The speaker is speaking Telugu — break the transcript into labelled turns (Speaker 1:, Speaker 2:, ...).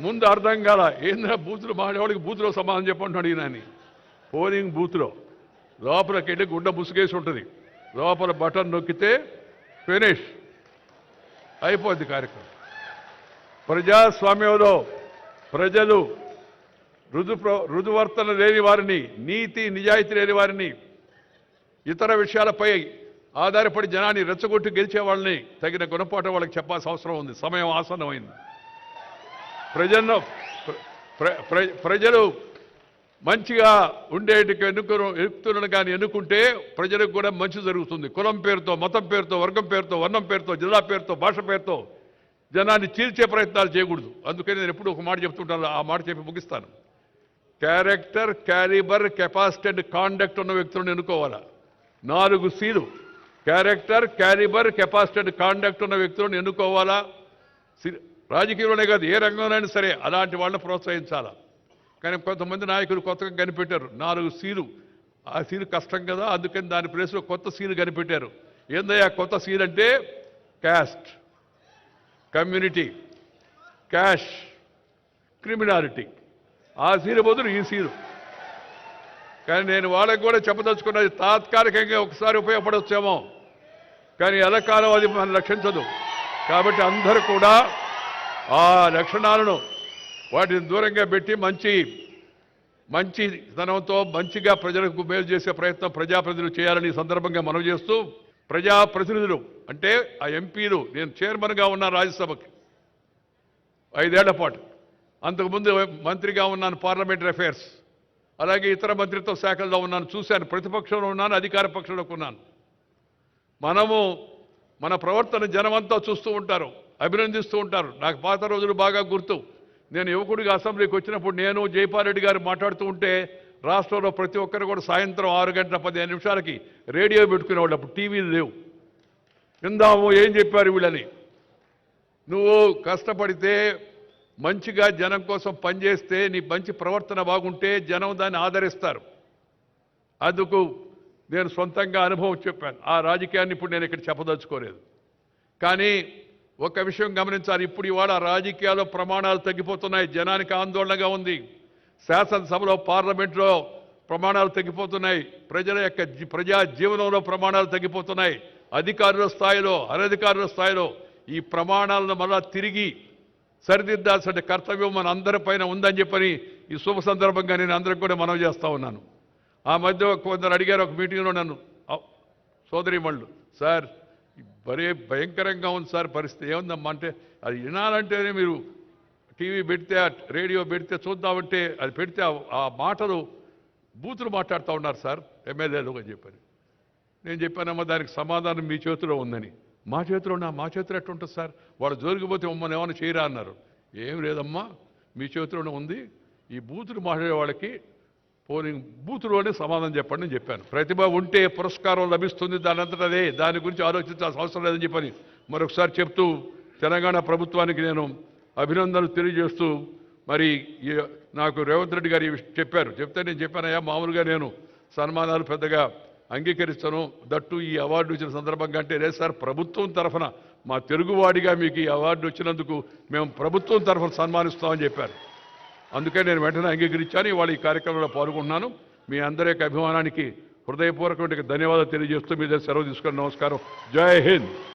Speaker 1: ముందు అర్థం కాల ఏంద్రా బూతులు? మాడేవాడికి బూత్లో సమాధానం చెప్పంటున్నాడు ఈయన పోలింగ్ బూత్లో. లోపలికి వెళ్ళి గుడ్డ ముసుగేసి ఉంటుంది. లోపల బటన్ నొక్కితే ఫినిష్. అయిపోద్ది కార్యక్రమం. ప్రజాస్వామ్యంలో ప్రజలు రుజు రుజువర్తన లేని వారిని నీతి నిజాయితీ లేని వారిని ఇతర విషయాలపై ఆధారపడి జనాన్ని రెచ్చగొట్టి గెలిచే వాళ్ళని తగిన గుణపాఠం వాళ్ళకి చెప్పాల్సిన అవసరం ఉంది. సమయం ఆసన్నమైంది. ప్రజల్లో ప్ర- ప్ర- ప్ర- ప్రజలు మంచిగా ఉండేటికి ఎన్నుకు ఎన్నుకులను కానీ ఎన్నుకుంటే ప్రజలకు కూడా మంచి జరుగుతుంది. కులం పేరుతో మతం పేరుతో వర్గం పేరుతో వర్ణం పేరుతో జిల్లా పేరుతో భాష పేరుతో జనాన్ని చీల్చే ప్రయత్నాలు చేయకూడదు. అందుకని నేను ఎప్పుడు ఒక మాట చెప్తుంటాను ఆ మాట చెప్పి ముగిస్తాను. Character calibre capacity and conduct ఉన్న వ్యక్తులను ఎన్నుకోవాలా? నాలుగు seal. Character calibre capacity and conduct ఉన్న వ్యక్తులను ఎన్నుకోవాలా? సి- రాజకీయంలోనే కాదు ఏ రంగంలోనైనా సరే అలాంటి వాళ్ళని ప్రోత్సహించాలా? కానీ కొంతమంది నాయకులు కొత్తగా కనిపెట్టారు. నాలుగు సీలు. ఆ సీలు కష్టం కదా అందుకని దాని ప్లేస్లో కొత్త సీలు కనిపెట్టారు. ఏందయ్యా కొత్త సీల్ అంటే? Caste community cash criminality. ఆ సీలు బదులు ఈ సీలు. కానీ నేను వాళ్ళకి కూడా చెప్పదలుచుకున్నది తాత్కాలికంగా ఒకసారి ఉపయోగపడవచ్చేమో కానీ ఎలకాలం అది మనం రక్షించదు కాబట్టి అందరూ కూడా ఆ లక్షణాలను వాటిని దూరంగా పెట్టి మంచి మంచి ధనంతో మంచిగా ప్రజలకు మేలు చేసే ప్రయత్నం ప్రజాప్రతినిధులు చేయాలని సందర్భంగా మనవి చేస్తూ ప్రజాప్రతినిధులు అంటే ఆ ఎంపీలు నేను చైర్మన్గా ఉన్న రాజ్యసభకి ఐదేళ్ళ పాటు అంతకుముందు మంత్రిగా ఉన్నాను పార్లమెంటరీ అఫైర్స్ అలాగే ఇతర మంత్రిత్వ శాఖల్లో ఉన్నాను చూశాను ప్రతిపక్షంలో ఉన్నాను అధికార పక్షంలో ఉన్నాను. మనము మన ప్రవర్తన జనమంతా చూస్తూ ఉంటారు. అభినందిస్తూ ఉంటారు. నాకు పాత రోజులు బాగా గుర్తు. నేను యువకుడిగా అసెంబ్లీకి వచ్చినప్పుడు నేను జైపారెడ్డి గారు మాట్లాడుతూ ఉంటే రాష్ట్రంలో ప్రతి ఒక్కరు కూడా సాయంత్రం ఆరు గంటల పదిహేను నిమిషాలకి రేడియో పెట్టుకునేవాళ్ళు. అప్పుడు టీవీలు లేవు. విందాము ఏం చెప్పారు వీళ్ళని? నువ్వు కష్టపడితే మంచిగా జనం కోసం పనిచేస్తే నీ మంచి ప్రవర్తన బాగుంటే జనం దాన్ని ఆదరిస్తారు. అందుకు నేను సొంతంగా అనుభవం చెప్పాను. ఆ రాజకీయాన్ని ఇప్పుడు నేను ఇక్కడ చెప్పదలుచుకోలేదు. కానీ ఒక విషయం గమనించాలి. ఇప్పుడు ఇవాళ రాజకీయాల్లో ప్రమాణాలు తగ్గిపోతున్నాయి. జనానికి ఆందోళనగా ఉంది. శాసనసభలో పార్లమెంట్లో ప్రమాణాలు తగ్గిపోతున్నాయి. ప్రజల యొక్క ప్రజా జీవనంలో ప్రమాణాలు తగ్గిపోతున్నాయి. అధికారుల స్థాయిలో అనధికారుల స్థాయిలో ఈ ప్రమాణాలను మళ్ళా తిరిగి సరిదిద్దాల్సిన కర్తవ్యం మన అందరిపైన ఉందని చెప్పని ఈ శుభ సందర్భంగా నేను అందరికి కూడా మనవి చేస్తా ఉన్నాను. ఆ మధ్య కొందరు అడిగారు ఒక మీటింగ్లో నన్ను. "అవ్, సోదరిమణులు సార్ మరీ భయంకరంగా ఉంది సార్ పరిస్థితి. ఏముందమ్మా అంటే అది వినాలంటేనే మీరు టీవీ పెడితే రేడియో పెడితే చూద్దామంటే అది పెడితే ఆ- ఆ మాటలు బూతులు మాట్లాడుతూ ఉన్నారు సార్. ఎమ్మెల్యేలు అని చెప్పారు. నేను చెప్పానమ్మా దానికి సమాధానం మీ చేతిలో ఉందని. మా చేతిలో ఉన్నా మా చేతిలో ఎట్టుంటుంది సార్? వాళ్ళు జోలికిపోతే మమ్మల్ని ఏమైనా చేయరా అన్నారు. ఏం లేదమ్మా మీ చేతిలోనే ఉంది. ఈ బూతులు మాట్లాడే వాళ్ళకి పోనీ బూతులోనే సమాధానం చెప్పండి అని చెప్పాను. ప్రతిభ ఉంటే పురస్కారం లభిస్తుంది దాని అంతటా అదే. దాని గురించి ఆలోచించాల్సిన అవసరం లేదని చెప్పని మరొకసారి చెప్తూ తెలంగాణ ప్రభుత్వానికి నేను అభినందనలు తెలియజేస్తూ మరి ఈ నాకు రేవంత్ రెడ్డి గారు చెప్పారు. చెప్తే నేను చెప్పానయ్యా మామూలుగా నేను సన్మానాలు పెద్దగా అంగీకరిస్తాను. దట్టు ఈ అవార్డు వచ్చిన సందర్భంగా అంటే లేదు సార్ ప్రభుత్వం తరఫున మా తెలుగువాడిగా మీకు ఈ అవార్డు వచ్చినందుకు మేము ప్రభుత్వం తరఫున సన్మానిస్తామని చెప్పారు. అందుకే నేను వెంటనే అంగీకరించాను. ఇవాళ ఈ కార్యక్రమంలో పాల్గొంటున్నాను. మీ అందరి యొక్క అభిమానానికి హృదయపూర్వకమైన ధన్యవాదాలు తెలియజేస్తూ మీ దగ్గర సెలవు తీసుకుని నమస్కారం. జై హింద్.